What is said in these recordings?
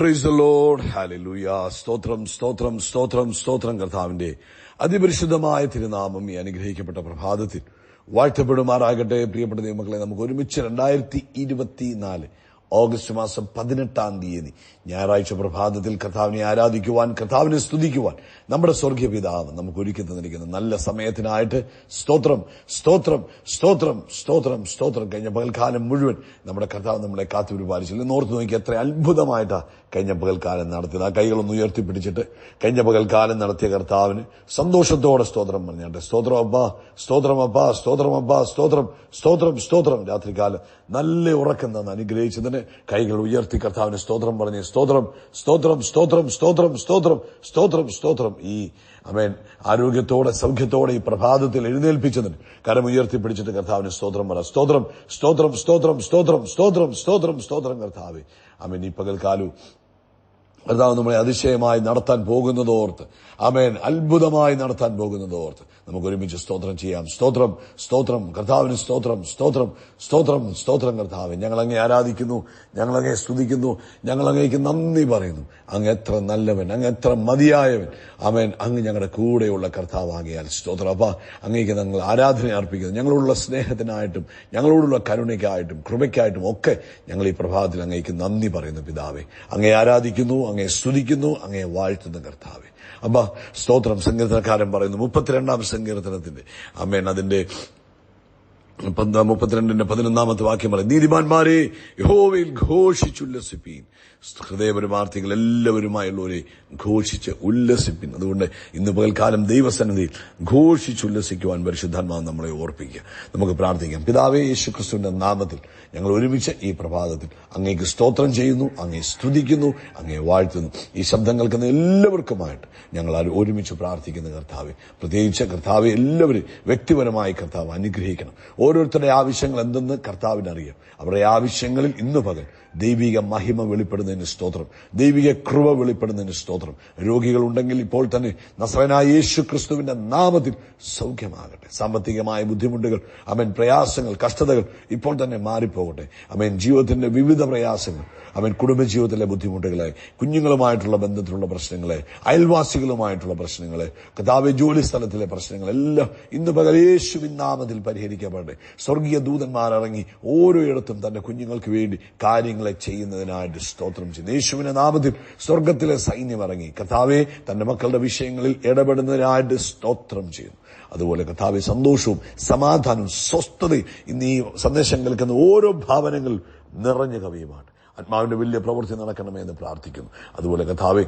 Price load ഹാലൂയ സ്തോത്രം സ്തോത്രം സ്തോത്രം സ്തോത്രം കർത്താവിന്റെ അതിപരിശുദ്ധമായ തിരുനാമം ഈ അനുഗ്രഹിക്കപ്പെട്ട പ്രഭാതത്തിൽ വാഴ്ത്തപ്പെടുമാറാകട്ടെ. പ്രിയപ്പെട്ട ദൈവമക്കളെ നമുക്ക് ഒരുമിച്ച് രണ്ടായിരത്തി ഇരുപത്തിനാല് ഓഗസ്റ്റ് മാസം പതിനെട്ടാം തീയതി ഞായറാഴ്ച പ്രഭാതത്തിൽ കർത്താവിനെ ആരാധിക്കുവാൻ കർത്താവിനെ സ്തുതിക്കുവാൻ നമ്മുടെ സ്വർഗീയ പിതാവ് നമുക്ക് ഒരുക്കി തന്നിരിക്കുന്ന നല്ല സമയത്തിനായിട്ട് സ്തോത്രം സ്തോത്രം സ്തോത്രം സ്തോത്രം സ്തോത്രം. കഴിഞ്ഞ പകൽക്കാലം മുഴുവൻ നമ്മുടെ കർത്താവ് നമ്മളെ കാത്തു പരിപാലിച്ചില്ല നോർത്ത് നോക്കി എത്ര അത്ഭുതമായിട്ടാ കഴിഞ്ഞ പകൽക്കാലം നടത്തിയത് ആ കൈകളൊന്ന് ഉയർത്തിപ്പിടിച്ചിട്ട് കഴിഞ്ഞ പകൽക്കാലം നടത്തിയ കർത്താവിന് സന്തോഷത്തോടെ സ്തോത്രം പറഞ്ഞാട്ടെ സ്തോത്രം അപ്പാ സ്തോത്രം അപ്പാ സ്തോത്രം അപ്പാ സ്തോത്രം സ്തോത്രം സ്തോത്രം രാത്രികാലം നല്ല ഉറക്കം തന്ന് അനുഗ്രഹിച്ചതിന് കൈകൾ ഉയർത്തി കർത്താവിന് സ്തോത്രം പറഞ്ഞു സ്തോത്രം സ്തോത്രം സ്തോത്രം സ്തോത്രം സ്തോത്രം സ്തോത്രം സ്തോത്രം ഈ അമേൻ ആരോഗ്യത്തോടെ സൗഖ്യത്തോടെ ഈ പ്രഭാതത്തിൽ എഴുന്നേൽപ്പിച്ചതിന് കരം ഉയർത്തിപ്പിടിച്ചിട്ട് കർത്താവിന് സ്തോത്രം പറ സ്തോത്രം സ്തോത്രം സ്തോത്രം സ്തോത്രം സ്തോത്രം സ്തോത്രം സ്തോത്രം കർത്താവെ അമേൻ ഈ പകൽക്കാലു കർത്താവ് നമ്മളെ അതിശയമായി നടത്താൻ പോകുന്നതോർത്ത് അമേൻ അത്ഭുതമായി നടത്താൻ പോകുന്നതോർത്ത് നമുക്ക് ഒരുമിച്ച് സ്തോത്രം ചെയ്യാം. സ്തോത്രം സ്തോത്രം കർത്താവിന് സ്തോത്രം സ്തോത്രം സ്തോത്രം സ്തോത്രം കർത്താവ്. ഞങ്ങൾ അങ്ങേ ആരാധിക്കുന്നു ഞങ്ങൾ അങ്ങേ സ്തുതിക്കുന്നു ഞങ്ങളങ്ങേക്ക് നന്ദി പറയുന്നു. അങ്ങ് എത്ര നല്ലവൻ അങ്ങ് എത്ര മതിയായവൻ. അമേൻ അങ്ങ് ഞങ്ങളുടെ കൂടെയുള്ള കർത്താവാകിയാൽ സ്തോത്രം. അപ്പ അങ്ങേക്ക് ഞങ്ങൾ ആരാധന അർപ്പിക്കുന്നു. ഞങ്ങളോടുള്ള സ്നേഹത്തിനായിട്ടും ഞങ്ങളോടുള്ള കരുണയ്ക്കായിട്ടും കൃപയ്ക്കായിട്ടും ഒക്കെ ഞങ്ങൾ ഈ പ്രഭാതത്തിൽ അങ്ങേക്ക് നന്ദി പറയുന്നു പിതാവെ. അങ്ങേ ആരാധിക്കുന്നു അങ്ങേ സ്തുതിക്കുന്നു അങ്ങേ വാഴ്ത്തുന്നു കർത്താവെ. അമ്മ സ്തോത്രം സങ്കീർത്തനക്കാരൻ പറയുന്നു മുപ്പത്തിരണ്ടാം സങ്കീർത്തനത്തിന്റെ. അമ്മേൻ അതിന്റെ മുപ്പത്തിരണ്ടിന്റെ പതിനൊന്നാമത്തെ വാക്യം പറയും നീതിമാന്മാരെ യഹോവയിൽ ഘോഷിച്ചുല്ലസിപ്പീൻ. ഹൃദയപരമാർത്ഥികൾ എല്ലാവരുമായുള്ളവരെ ഘോഷിച്ച് ഉല്ലസിപ്പിൻ അതുകൊണ്ട് ഇന്ന് പകൽക്കാലം ദൈവസന്നിധിയിൽ ഘോഷിച്ചുല്ലസിക്കുവാൻ പരിശുദ്ധാത്മാവ് നമ്മളെ ഓർപ്പിക്കുക. നമുക്ക് പ്രാർത്ഥിക്കാം. പിതാവേ യേശു ക്രിസ്തുവിന്റെ നാമത്തിൽ ഞങ്ങൾ ഒരുമിച്ച് ഈ പ്രഭാതത്തിൽ അങ്ങേക്ക് സ്തോത്രം ചെയ്യുന്നു അങ്ങേ സ്തുതിക്കുന്നു അങ്ങേ വാഴ്ത്തുന്നു. ഈ ശബ്ദം കേൾക്കുന്ന എല്ലാവർക്കുമായിട്ട് ഞങ്ങൾ ഒരുമിച്ച് പ്രാർത്ഥിക്കുന്ന കർത്താവെ പ്രത്യേകിച്ച് കർത്താവെ എല്ലാവരും വ്യക്തിപരമായി കർത്താവ് അനുഗ്രഹിക്കണം. ഓരോരുത്തരുടെ ആവശ്യങ്ങൾ എന്തെന്ന് കർത്താവിനറിയാം. അവരുടെ ആവശ്യങ്ങളിൽ ഇന്ന് പകൽ ദൈവിക മഹിമ വെളിപ്പെടുന്നതിന് സ്തോത്രം. ദൈവിക കൃപ വെളിപ്പെടുന്നതിന് സ്തോത്രം. രോഗികൾ ഉണ്ടെങ്കിൽ ഇപ്പോൾ തന്നെ നസ്രനായ യേശു ക്രിസ്തുവിന്റെ നാമത്തിൽ സൗഖ്യമാകട്ടെ. സാമ്പത്തികമായ ബുദ്ധിമുട്ടുകൾ അവൻ പ്രയാസങ്ങൾ കഷ്ടതകൾ ഇപ്പോൾ തന്നെ മാറിപ്പോകട്ടെ. അവൻ ജീവിതത്തിന്റെ വിവിധ പ്രയാസങ്ങൾ അവൻ കുടുംബജീവിതത്തിലെ ബുദ്ധിമുട്ടുകളെ കുഞ്ഞുങ്ങളുമായിട്ടുള്ള ബന്ധത്തിലുള്ള പ്രശ്നങ്ങളെ അയൽവാസികളുമായിട്ടുള്ള പ്രശ്നങ്ങളെ കഥാവ് ജോലി സ്ഥലത്തിലെ പ്രശ്നങ്ങളെല്ലാം ഇന്ന് പകൽ യേശുവിൻ നാമത്തിൽ പരിഹരിക്കപ്പെടട്ടെ. സ്വർഗീയ ദൂതന്മാർ ഇറങ്ങി ഓരോയിടത്തും തന്റെ കുഞ്ഞുങ്ങൾക്ക് വേണ്ടി കാര്യങ്ങളെ ചെയ്യുന്നതിനായിട്ട് സ്തോത്രം ചെയ്യുന്നു. യേശുവിന്റെ നാമത്തിൽ സ്വർഗത്തിലെ സൈന്യം ഇറങ്ങി. കഥാവെ തന്റെ മക്കളുടെ വിഷയങ്ങളിൽ ഇടപെടുന്നതിനായിട്ട് സ്തോത്രം ചെയ്യുന്നു. അതുപോലെ കഥാവെ സന്തോഷവും സമാധാനവും സ്വസ്ഥതയും ഇന്ന് ഈ സന്ദേശം കേൾക്കുന്ന ഓരോ ഭാവനകൾ നിറഞ്ഞ കവിയുമാണ് ആത്മാവിന്റെ വലിയ പ്രവൃത്തി നടക്കണമേ എന്ന് പ്രാർത്ഥിക്കുന്നു. അതുപോലെ കഥാവെ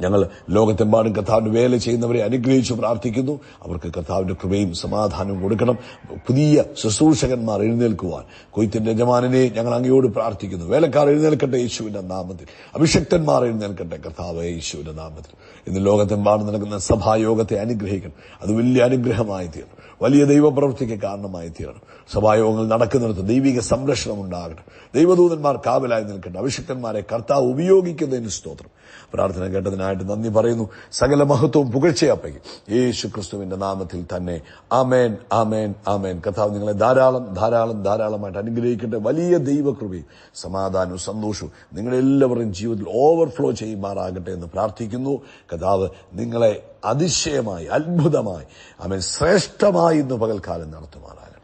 ഞങ്ങൾ ലോകത്തെമ്പാടും കർത്താവിന്റെ വേല ചെയ്യുന്നവരെ അനുഗ്രഹിച്ച് പ്രാർത്ഥിക്കുന്നു. അവർക്ക് കർത്താവിന്റെ കൃപയും സമാധാനവും കൊടുക്കണം. പുതിയ ശുശ്രൂഷകന്മാർ എഴുന്നേൽക്കുവാൻ കൊയ്ത്തിന്റെ യജമാനനെ ഞങ്ങൾ അങ്ങയോട് പ്രാർത്ഥിക്കുന്നു. വേലക്കാർ എഴുന്നേൽക്കട്ടെ യേശുവിന്റെ നാമത്തിൽ. അഭിഷക്തന്മാർ എഴുന്നേൽക്കട്ടെ കർത്താവ് യേശുവിന്റെ നാമത്തിൽ. ഇന്ന് ലോകത്തെമ്പാടും നടക്കുന്ന സഭായോഗത്തെ അനുഗ്രഹിക്കണം. അത് വലിയ അനുഗ്രഹമായി തീരണം. വലിയ ദൈവപ്രവൃത്തിക്ക് കാരണമായി തീരണം. സഭായോഗങ്ങൾ നടക്കുന്നിടത്ത് ദൈവിക സംരക്ഷണം ഉണ്ടാകട്ടെ. ദൈവദൂതന്മാർ കാവലായി നിൽക്കട്ടെ. അഭിഷക്തന്മാരെ കർത്താവ് ഉപയോഗിക്കുന്നതിന് സ്തോത്രം. പ്രാർത്ഥന കേട്ടതിനായിട്ട് നന്ദി പറയുന്നു. സകല മഹത്വവും പുകഴ്ചയാപ്പയ്ക്ക് യേശു ക്രിസ്തുവിന്റെ നാമത്തിൽ തന്നെ. ആമേൻ ആമേൻ ആമേൻ. കഥാവ് നിങ്ങളെ ധാരാളം ധാരാളം ധാരാളമായിട്ട് അനുഗ്രഹിക്കട്ടെ. വലിയ ദൈവകൃപയും സമാധാനവും സന്തോഷവും നിങ്ങളെല്ലാവരുടെയും ജീവിതത്തിൽ ഓവർഫ്ലോ ചെയ്യുമാറാകട്ടെ എന്ന് പ്രാർത്ഥിക്കുന്നു. കഥാവ് നിങ്ങളെ അതിശയമായി അത്ഭുതമായി ആമേൻ ശ്രേഷ്ഠമായി ഇന്ന് പകൽക്കാലം നടത്തുമാറാകട്ടെ.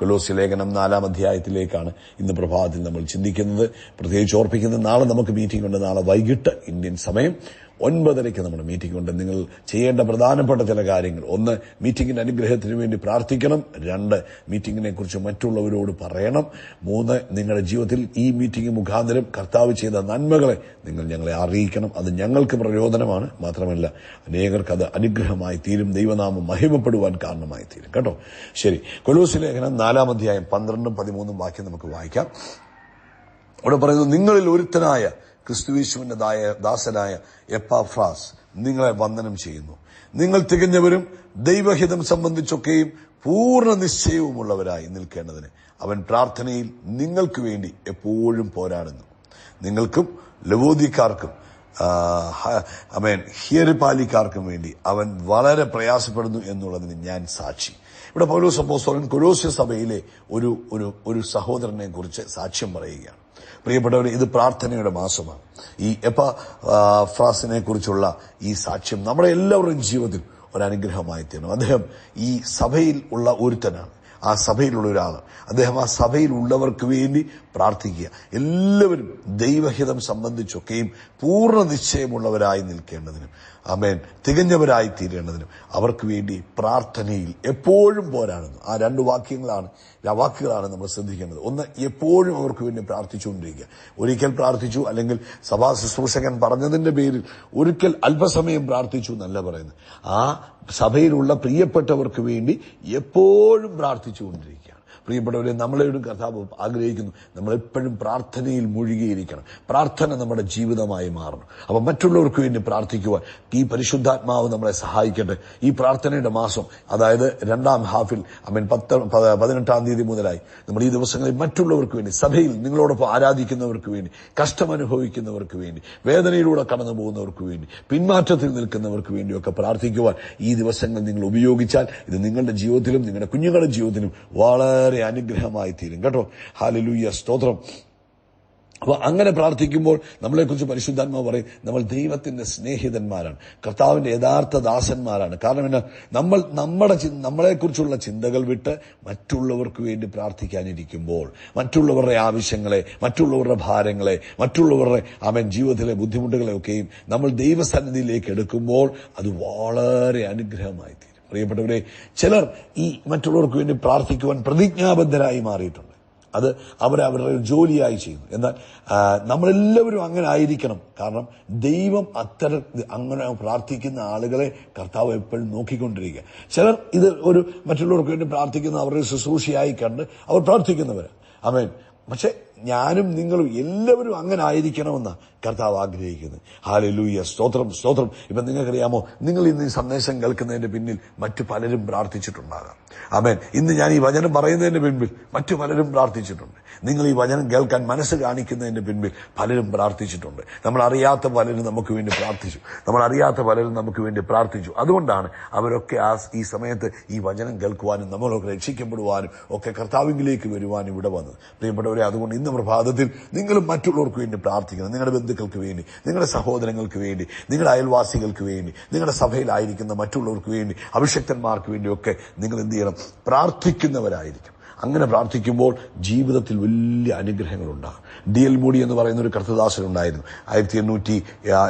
കൊലോസി ലേഖനം നാലാം അധ്യായത്തിലേക്കാണ് ഇന്ന് പ്രഭാതത്തിൽ നമ്മൾ ചിന്തിക്കുന്നത്. പ്രത്യേകിച്ച് ഓർപ്പിക്കുന്നത് നാളെ നമുക്ക് മീറ്റിംഗ് ഉണ്ട്. നാളെ വൈകിട്ട് ഇന്ത്യൻ സമയം. ഒൻപതരയ്ക്ക് നമ്മുടെ മീറ്റിംഗ് ഉണ്ട്. നിങ്ങൾ ചെയ്യേണ്ട പ്രധാനപ്പെട്ട ചില കാര്യങ്ങൾ. ഒന്ന് മീറ്റിംഗിന്റെ അനുഗ്രഹത്തിന് വേണ്ടി പ്രാർത്ഥിക്കണം. രണ്ട് മീറ്റിംഗിനെ കുറിച്ച് മറ്റുള്ളവരോട് പറയണം. മൂന്ന് നിങ്ങളുടെ ജീവിതത്തിൽ ഈ മീറ്റിംഗ് മുഖാന്തരം കർത്താവ് ചെയ്ത നന്മകളെ നിങ്ങൾ ഞങ്ങളെ അറിയിക്കണം. അത് ഞങ്ങൾക്ക് പ്രയോജനമാണ് മാത്രമല്ല അനേകർക്ക് അത് അനുഗ്രഹമായി തീരും. ദൈവനാമം മഹിമപ്പെടുവാൻ കാരണമായി തീരും. കേട്ടോ? ശരി. കൊലൂസ് ലേഖനം നാലാം അധ്യായം പന്ത്രണ്ടും പതിമൂന്നും വാക്യം നമുക്ക് വായിക്കാം. അവിടെ പറയുന്നത് നിങ്ങളിൽ ഒരുത്തനായ ക്രിസ്തുവേശുവിന്റെ ദായ ദാസനായ എപ്പാഫ്രാസ് നിങ്ങളെ വന്ദനം ചെയ്യുന്നു. നിങ്ങൾ തികഞ്ഞവരും ദൈവഹിതം സംബന്ധിച്ചൊക്കെയും പൂർണ നിശ്ചയവുമുള്ളവരായി നിൽക്കേണ്ടതിന് അവൻ പ്രാർത്ഥനയിൽ നിങ്ങൾക്ക് വേണ്ടി എപ്പോഴും പോരാടുന്നു. നിങ്ങൾക്കും ലവോദിക്കാർക്കും അമേൻ ഹിയറിപ്പാലിക്കാർക്കും വേണ്ടി അവൻ വളരെ പ്രയാസപ്പെടുന്നു എന്നുള്ളതിന് ഞാൻ സാക്ഷി. ഇവിടെ പൗലോസ് അപ്പോസ്തോലൻ കൊലോസ്യ സഭയിലെ ഒരു ഒരു സഹോദരനെ കുറിച്ച് സാക്ഷ്യം പറയുകയാണ്. പ്രിയപ്പെട്ടവരെ ഇത് പ്രാർത്ഥനയുടെ മാസമാണ്. ഈ എപ്പ ഫ്രാസിനെ കുറിച്ചുള്ള ഈ സാക്ഷ്യം നമ്മുടെ എല്ലാവരുടെയും ജീവിതത്തിൽ ഒരനുഗ്രഹമായി തീരണം. അദ്ദേഹം ഈ സഭയിൽ ഉള്ള ഒരുത്തനാണ്. ആ സഭയിലുള്ള ഒരാൾ. അദ്ദേഹം ആ സഭയിലുള്ളവർക്ക് വേണ്ടി പ്രാർത്ഥിക്കുക. എല്ലാവരും ദൈവഹിതം സംബന്ധിച്ചൊക്കെയും പൂർണ നിശ്ചയമുള്ളവരായി നിൽക്കേണ്ടതിനും അമേൻ തികഞ്ഞവരായി തീരേണ്ടതിനും അവർക്ക് വേണ്ടി പ്രാർത്ഥനയിൽ എപ്പോഴും പോരാടുന്നു. ആ രണ്ട് വാക്യങ്ങളാണ് വാക്കുകളാണ് നമ്മൾ ശ്രദ്ധിക്കേണ്ടത്. ഒന്ന് എപ്പോഴും അവർക്ക് വേണ്ടി പ്രാർത്ഥിച്ചുകൊണ്ടിരിക്കുക. ഒരിക്കൽ പ്രാർത്ഥിച്ചു അല്ലെങ്കിൽ സഭാ ശുശ്രൂഷകൻ പറഞ്ഞതിന്റെ പേരിൽ ഒരിക്കൽ അല്പസമയം പ്രാർത്ഥിച്ചു എന്നല്ല പറയുന്നത്. ആ സഭയിലുള്ള പ്രിയപ്പെട്ടവർക്ക് വേണ്ടി എപ്പോഴും പ്രാർത്ഥിച്ചുകൊണ്ടിരിക്കുകയാണ് പ്രിയപ്പെട്ടവരെ നമ്മളെയും കർത്താവ് ആഗ്രഹിക്കുന്നു. നമ്മളെപ്പോഴും പ്രാർത്ഥനയിൽ മുഴുകിയിരിക്കണം. പ്രാർത്ഥന നമ്മുടെ ജീവിതമായി മാറണം. അപ്പം മറ്റുള്ളവർക്ക് വേണ്ടി പ്രാർത്ഥിക്കുവാൻ ഈ പരിശുദ്ധാത്മാവ് നമ്മളെ സഹായിക്കട്ടെ. ഈ പ്രാർത്ഥനയുടെ മാസം അതായത് രണ്ടാം ഹാഫിൽ ഐ മീൻ പത്ത് പതിനെട്ടാം തീയതി മുതലായി നമ്മൾ ഈ ദിവസങ്ങളിൽ മറ്റുള്ളവർക്ക് വേണ്ടി സഭയിൽ നിങ്ങളോടൊപ്പം ആരാധിക്കുന്നവർക്ക് വേണ്ടി കഷ്ടം അനുഭവിക്കുന്നവർക്ക് വേണ്ടി വേദനയിലൂടെ കടന്നു പോകുന്നവർക്ക് വേണ്ടി പിന്മാറ്റത്തിൽ നിൽക്കുന്നവർക്ക് വേണ്ടിയൊക്കെ പ്രാർത്ഥിക്കുവാൻ ഈ ദിവസങ്ങൾ നിങ്ങൾ ഉപയോഗിച്ചാൽ ഇത് നിങ്ങളുടെ ജീവിതത്തിലും നിങ്ങളുടെ കുഞ്ഞുങ്ങളുടെ ജീവിതത്തിലും വളരെ അനുഗ്രഹമായി തീരും. കേട്ടോ? ഹാലലൂയ സ്തോത്രം. അപ്പൊ അങ്ങനെ പ്രാർത്ഥിക്കുമ്പോൾ നമ്മളെക്കുറിച്ച് പരിശുദ്ധാത്മാവ് പറയും നമ്മൾ ദൈവത്തിന്റെ സ്നേഹിതന്മാരാണ്. കർത്താവിന്റെ യഥാർത്ഥ ദാസന്മാരാണ്. കാരണം എന്നാ നമ്മൾ നമ്മുടെ നമ്മളെക്കുറിച്ചുള്ള ചിന്തകൾ വിട്ട് മറ്റുള്ളവർക്ക് വേണ്ടി പ്രാർത്ഥിക്കാനിരിക്കുമ്പോൾ മറ്റുള്ളവരുടെ ആവശ്യങ്ങളെ മറ്റുള്ളവരുടെ ഭാരങ്ങളെ മറ്റുള്ളവരുടെ അവൻ ജീവിതത്തിലെ ബുദ്ധിമുട്ടുകളെ ഒക്കെയും നമ്മൾ ദൈവസന്നിധിയിലേക്ക് എടുക്കുമ്പോൾ അത് വളരെ അനുഗ്രഹമായി തീരും. പ്രിയപ്പെട്ടവരെ ചിലർ ഈ മറ്റുള്ളവർക്ക് വേണ്ടി പ്രാർത്ഥിക്കുവാൻ പ്രതിജ്ഞാബദ്ധരായി മാറിയിട്ടുണ്ട്. അത് അവരെ അവരുടെ ഒരു ജോലിയായി ചെയ്യുന്നു. എന്നാൽ നമ്മളെല്ലാവരും അങ്ങനെ ആയിരിക്കണം. കാരണം ദൈവം അത്തരം അങ്ങനെ പ്രാർത്ഥിക്കുന്ന ആളുകളെ കർത്താവ് എപ്പോഴും നോക്കിക്കൊണ്ടിരിക്കുക. ചിലർ ഇത് ഒരു മറ്റുള്ളവർക്ക് വേണ്ടി പ്രാർത്ഥിക്കുന്ന അവരുടെ ശുശ്രൂഷയായി കണ്ട് അവർ പ്രാർത്ഥിക്കുന്നവർ അമേൻ പക്ഷെ ഞാനും നിങ്ങളും എല്ലാവരും അങ്ങനെ ആയിരിക്കണമെന്ന് കർത്താവ് ആഗ്രഹിക്കുന്നത്. ഹാലലൂയ സ്തോത്രം സ്തോത്രം. ഇപ്പൊ നിങ്ങൾക്കറിയാമോ? നിങ്ങൾ ഇന്ന് ഈ സന്ദേശം കേൾക്കുന്നതിന്റെ പിന്നിൽ മറ്റു പലരും പ്രാർത്ഥിച്ചിട്ടുണ്ടാകാം. ആമേൻ. ഇന്ന് ഞാൻ ഈ വചനം പറയുന്നതിന്റെ പിൻപിൽ മറ്റു പലരും പ്രാർത്ഥിച്ചിട്ടുണ്ട്. നിങ്ങൾ ഈ വചനം കേൾക്കാൻ മനസ്സ് കാണിക്കുന്നതിന്റെ പിൻപിൽ പലരും പ്രാർത്ഥിച്ചിട്ടുണ്ട്. നമ്മൾ അറിയാത്ത പലരും നമുക്ക് വേണ്ടി പ്രാർത്ഥിച്ചു. നമ്മൾ അറിയാത്ത പലരും നമുക്ക് വേണ്ടി പ്രാർത്ഥിച്ചു. അതുകൊണ്ടാണ് അവരൊക്കെ ആ ഈ സമയത്ത് ഈ വചനം കേൾക്കുവാനും നമ്മളൊക്കെ രക്ഷിക്കപ്പെടുവാനും ഒക്കെ കർത്താവിംഗിലേക്ക് വരുവാനും ഇവിടെ വന്നത്. പ്രിയപ്പെട്ടവരെ അതുകൊണ്ട് ഇന്ന് പ്രഭാതത്തിൽ നിങ്ങളും മറ്റുള്ളവർക്ക് വേണ്ടി പ്രാർത്ഥിക്കണം നിങ്ങളുടെ ബന്ധുക്കൾക്ക് വേണ്ടി നിങ്ങളുടെ സഹോദരങ്ങൾക്ക് വേണ്ടി നിങ്ങളുടെ അയൽവാസികൾക്ക് വേണ്ടി നിങ്ങളുടെ സഭയിലായിരിക്കുന്ന മറ്റുള്ളവർക്ക് വേണ്ടി അഭിഷക്തന്മാർക്ക് വേണ്ടിയൊക്കെ നിങ്ങൾ എന്ത് ചെയ്യണം? പ്രാർത്ഥിക്കുന്നവരായിരിക്കും. അങ്ങനെ പ്രാർത്ഥിക്കുമ്പോൾ ജീവിതത്തിൽ വലിയ അനുഗ്രഹങ്ങളുണ്ടാകും. ഡി എൽ മൂടി എന്ന് പറയുന്ന ഒരു കർത്തദാസനുണ്ടായിരുന്നു. ആയിരത്തി എണ്ണൂറ്റി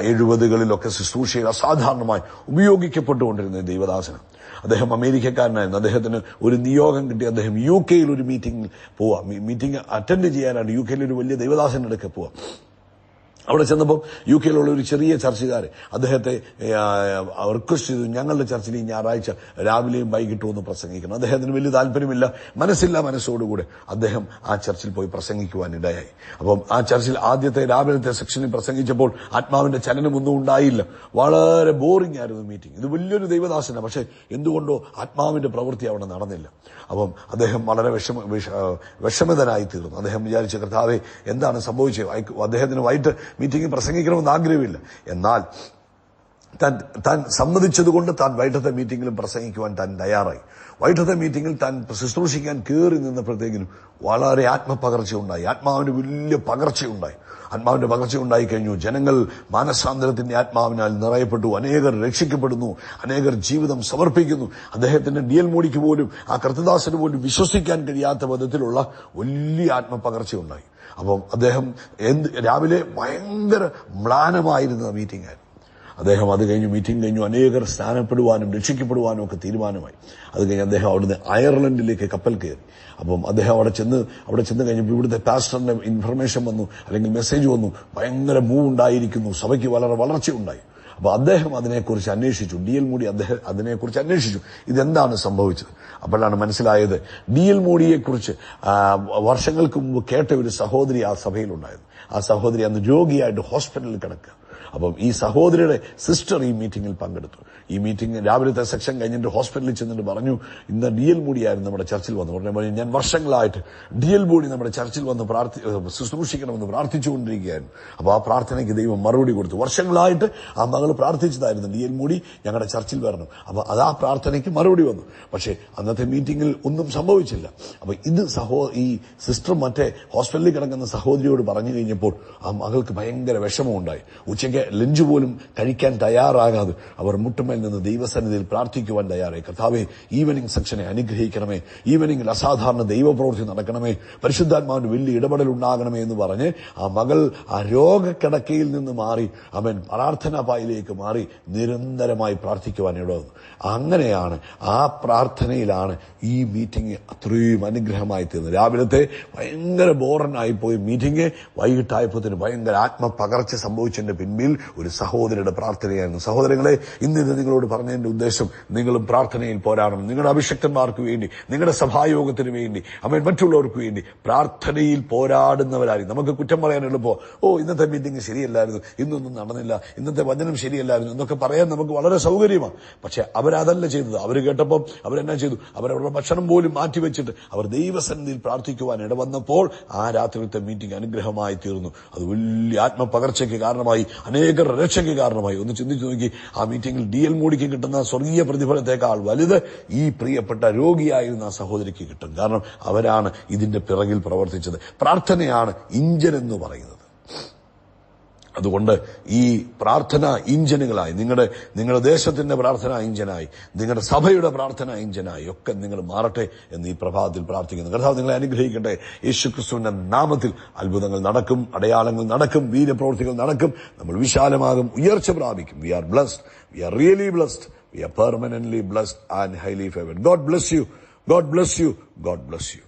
എഴുപതുകളിലൊക്കെ ശുശ്രൂഷയിൽ അസാധാരണമായി ഉപയോഗിക്കപ്പെട്ടുകൊണ്ടിരുന്ന ദൈവദാസനം അദ്ദേഹം അമേരിക്കക്കാരനായിരുന്നു. അദ്ദേഹത്തിന് ഒരു നിയോഗം കിട്ടി. അദ്ദേഹം യു കെയിൽ ഒരു മീറ്റിംഗിൽ പോവാം. മീറ്റിംഗ് അറ്റൻഡ് ചെയ്യാനായിട്ട് യു കെയിൽ ഒരു വലിയ ദൈവദാസന്റെ അടുക്കെ പോവാം. അവിടെ ചെന്നപ്പോൾ യു കെയിലുള്ള ഒരു ചെറിയ ചർച്ചുകാരെ അദ്ദേഹത്തെ റിക്വസ്റ്റ് ചെയ്തു. ഞങ്ങളുടെ ചർച്ചിൽ ഈ ഞായറാഴ്ച രാവിലെയും വൈകിട്ടും ഒന്ന് പ്രസംഗിക്കണം. അദ്ദേഹത്തിന് വലിയ താല്പര്യമില്ല. മനസ്സില്ല മനസ്സോടുകൂടെ അദ്ദേഹം ആ ചർച്ചിൽ പോയി പ്രസംഗിക്കുവാൻ ഇടയായി. അപ്പം ആ ചർച്ചിൽ ആദ്യത്തെ രാവിലത്തെ സെക്ഷനിൽ പ്രസംഗിച്ചപ്പോൾ ആത്മാവിന്റെ ചലനമൊന്നും ഉണ്ടായില്ല. വളരെ ബോറിംഗ് ആയിരുന്നു മീറ്റിംഗ്. ഇത് വലിയൊരു ദൈവദാസന പക്ഷെ എന്തുകൊണ്ടോ ആത്മാവിന്റെ പ്രവൃത്തി അവിടെ നടന്നില്ല. അപ്പം അദ്ദേഹം വളരെ വിഷമ വിഷ- വിഷമിതനായി തീർന്നു അദ്ദേഹം വിചാരിച്ച കർത്താവെ എന്താണ് സംഭവിച്ചത്? അദ്ദേഹത്തിന് വൈകിട്ട് മീറ്റിംഗിൽ പ്രസംഗിക്കണമെന്ന് ആഗ്രഹമില്ല. എന്നാൽ താൻ താൻ സമ്മതിച്ചതുകൊണ്ട് താൻ വൈകിട്ടത്തെ മീറ്റിംഗിലും പ്രസംഗിക്കുവാൻ താൻ തയ്യാറായി. വൈകിട്ടത്തെ മീറ്റിംഗിൽ താൻ ശുശ്രൂഷിക്കാൻ കയറി നിന്നപ്പോഴത്തേക്കിനും വളരെ ആത്മപകർച്ചയുണ്ടായി. ആത്മാവിന് വലിയ പകർച്ചയുണ്ടായി. ആത്മാവിന്റെ പകർച്ച ഉണ്ടായി കഴിഞ്ഞു. ജനങ്ങൾ മാനസാന്തരത്തിന്റെ ആത്മാവിനാൽ നിറയപ്പെട്ടു. അനേകർ രക്ഷിക്കപ്പെടുന്നു. അനേകർ ജീവിതം സമർപ്പിക്കുന്നു. അദ്ദേഹത്തിന്റെ ഡി എൽ മോഡിക്ക് പോലും ആ കൃത്യദാസന് പോലും വിശ്വസിക്കാൻ കഴിയാത്ത വിധത്തിലുള്ള വലിയ ആത്മപകർച്ചയുണ്ടായി. അപ്പം അദ്ദേഹം എന്ത് രാവിലെ ഭയങ്കര മ്ലാനമായിരുന്ന മീറ്റിംഗ് ആയിരുന്നു അദ്ദേഹം അത് കഴിഞ്ഞ് മീറ്റിംഗ് കഴിഞ്ഞു. അനേകർ സ്ഥാനപ്പെടുവാനും രക്ഷിക്കപ്പെടുവാനും ഒക്കെ തീരുമാനമായി. അത് കഴിഞ്ഞ് അദ്ദേഹം അവിടുന്ന് അയർലൻഡിലേക്ക് കപ്പൽ കയറി. അപ്പം അദ്ദേഹം അവിടെ ചെന്ന് അവിടെ ചെന്ന് കഴിഞ്ഞപ്പോൾ ഇവിടുത്തെ പാസ്റ്ററിന്റെ ഇൻഫർമേഷൻ വന്നു അല്ലെങ്കിൽ മെസ്സേജ് വന്നു. ഭയങ്കര മൂവ് ഉണ്ടായിരിക്കുന്നു. സഭയ്ക്ക് വളരെ വളർച്ചയുണ്ടായി അപ്പോൾ അദ്ദേഹം അതിനെക്കുറിച്ച് അന്വേഷിച്ചു. ഡി എൽ മൂടി അദ്ദേഹം അതിനെക്കുറിച്ച് അന്വേഷിച്ചു. ഇതെന്താണ് സംഭവിച്ചത്? അപ്പോഴാണ് മനസ്സിലായത് ഡി എൽ മൂടിയെക്കുറിച്ച് വർഷങ്ങൾക്ക് മുമ്പ് കേട്ട ഒരു സഹോദരി ആ സഭയിലുണ്ടായിരുന്നു. ആ സഹോദരി അന്ന് രോഗിയായിട്ട് ഹോസ്പിറ്റലിൽ കിടക്കുക. അപ്പം ഈ സഹോദരിയുടെ സിസ്റ്റർ ഈ മീറ്റിംഗിൽ പങ്കെടുത്തു. ഈ മീറ്റിംഗ് രാവിലത്തെ സെക്ഷൻ കഴിഞ്ഞിട്ട് ഹോസ്പിറ്റലിൽ ചെന്നിട്ട് പറഞ്ഞു ഇന്ന് ഡി എൽ മൂടിയായിരുന്നു നമ്മുടെ ചർച്ചിൽ വന്നു. പറഞ്ഞു ഞാൻ വർഷങ്ങളായിട്ട് ഡി എൽ മൂടി നമ്മുടെ ചർച്ചിൽ വന്ന് പ്രാർത്ഥി ശുശ്രൂഷിക്കണമെന്ന് പ്രാർത്ഥിച്ചുകൊണ്ടിരിക്കുകയായിരുന്നു. അപ്പോൾ ആ പ്രാർത്ഥനയ്ക്ക് ദൈവം മറുപടി കൊടുത്തു. വർഷങ്ങളായിട്ട് ആ മകൾ പ്രാർത്ഥിച്ചതായിരുന്നു. ഡി എൽ മൂടി ഞങ്ങളുടെ ചർച്ചിൽ വരണം. അപ്പോൾ അത് ആ പ്രാർത്ഥനയ്ക്ക് മറുപടി വന്നു. പക്ഷേ അന്നത്തെ മീറ്റിംഗിൽ ഒന്നും സംഭവിച്ചില്ല. അപ്പോൾ ഇത് സഹോ ഈ സിസ്റ്റർ മറ്റേ ഹോസ്പിറ്റലിൽ കിടക്കുന്ന സഹോദരിയോട് പറഞ്ഞു കഴിഞ്ഞപ്പോൾ ആ മകൾക്ക് ഭയങ്കര വിഷമമുണ്ടായി. ഉച്ചയ്ക്ക് ലഞ്ച് പോലും കഴിക്കാൻ തയ്യാറാകാതെ അവർ മുട്ടുമേൽ നിന്ന് ദൈവസന്നിധിയിൽ പ്രാർത്ഥിക്കുവാൻ തയ്യാറായി. കർത്താവെ ഈവനിങ് സെക്ഷനെ അനുഗ്രഹിക്കണമേ. ഈവനിങ്ങിൽ അസാധാരണ ദൈവപ്രവൃത്തി നടക്കണമേ. പരിശുദ്ധാത്മാവിന്റെ വലിയ ഇടപെടൽ ഉണ്ടാകണമേ എന്ന് പറഞ്ഞ് ആ മകൾ ആ രോഗക്കിടക്കയിൽ നിന്ന് മാറി അവൻ പ്രാർത്ഥനാ പായിലേക്ക് മാറി നിരന്തരമായി പ്രാർത്ഥിക്കുവാൻ ഇടവന്നു. അങ്ങനെയാണ് ആ പ്രാർത്ഥനയിലാണ് ഈ മീറ്റിംഗ് അത്രയും അനുഗ്രഹമായി തീർന്നത്. രാവിലത്തെ ഭയങ്കര ബോറനായി പോയി മീറ്റിംഗ് വൈകിട്ടായപ്പോത്തിന് ഭയങ്കര ആത്മപകർച്ച സംഭവിച്ചതിന്റെ പിൻപിൽ ഒരു സഹോദരിയുടെ പ്രാർത്ഥനയായിരുന്നു. സഹോദരങ്ങളെ ഇന്ന് ഇത് നിങ്ങളോട് പറഞ്ഞതിന്റെ ഉദ്ദേശം നിങ്ങളും പ്രാർത്ഥനയിൽ പോരാടണം. നിങ്ങളുടെ അഭിഷക്തന്മാർക്ക് വേണ്ടി നിങ്ങളുടെ സഭായോഗത്തിന് വേണ്ടി അവൻ മറ്റുള്ളവർക്ക് വേണ്ടി പ്രാർത്ഥനയിൽ പോരാടുന്നവരായി നമുക്ക് കുറ്റം പറയാൻ എളുപ്പോ ഓ ഇന്നത്തെ മീറ്റിംഗ് ശരിയല്ലായിരുന്നു ഇന്നൊന്നും നടന്നില്ല ഇന്നത്തെ വചനം ശരിയല്ലായിരുന്നു എന്നൊക്കെ പറയാൻ നമുക്ക് വളരെ സൗകര്യമാണ്. പക്ഷെ അവരതല്ല ചെയ്തത്. അവർ കേട്ടപ്പോൾ അവരെന്നാ ചെയ്തു? അവരവരുടെ ഭക്ഷണം പോലും മാറ്റിവെച്ചിട്ട് അവർ ദൈവസന്നിധിയിൽ പ്രാർത്ഥിക്കുവാൻ ഇടവന്നപ്പോൾ ആ രാത്രിത്തെ മീറ്റിംഗ് അനുഗ്രഹമായി തീർന്നു. അത് വലിയ ആത്മപകർച്ചയ്ക്ക് കാരണമായി. അനേകർ രക്ഷയ്ക്ക് കാരണമായി. ഒന്ന് ചിന്തിച്ചു നോക്കി. ആ മീറ്റിംഗിൽ ഡി എൽ മോഡിക്ക് കിട്ടുന്ന സ്വർഗീയ പ്രതിഫലത്തെക്കാൾ വലുത് ഈ പ്രിയപ്പെട്ട രോഗിയായിരുന്ന ആ സഹോദരിക്ക് കിട്ടും. കാരണം അവരാണ് ഇതിന്റെ പിറകിൽ പ്രവർത്തിച്ചത്. പ്രാർത്ഥനയാണ് ഇഞ്ചൻ എന്ന് പറയുന്നത്. അതുകൊണ്ട് ഈ പ്രാർത്ഥന ഇഞ്ചനുകളായി നിങ്ങളുടെ നിങ്ങളുടെ ദേശത്തിന്റെ പ്രാർത്ഥന ഇഞ്ചനായി നിങ്ങളുടെ സഭയുടെ പ്രാർത്ഥന ഇഞ്ചനായി ഒക്കെ നിങ്ങൾ മാറട്ടെ എന്ന് ഈ പ്രഭാതത്തിൽ പ്രാർത്ഥിക്കുന്നു. കർത്താവ് നിങ്ങളെ അനുഗ്രഹിക്കട്ടെ. യേശു ക്രിസ്തുവിന്റെ നാമത്തിൽ അത്ഭുതങ്ങൾ നടക്കും അടയാളങ്ങൾ നടക്കും വീരപ്രവൃത്തികൾ നടക്കും. നമ്മൾ വിശാലമാകും ഉയർച്ച പ്രാപിക്കും. We are blessed we are really blessed we are permanently blessed and highly favoured God bless you God bless you God bless you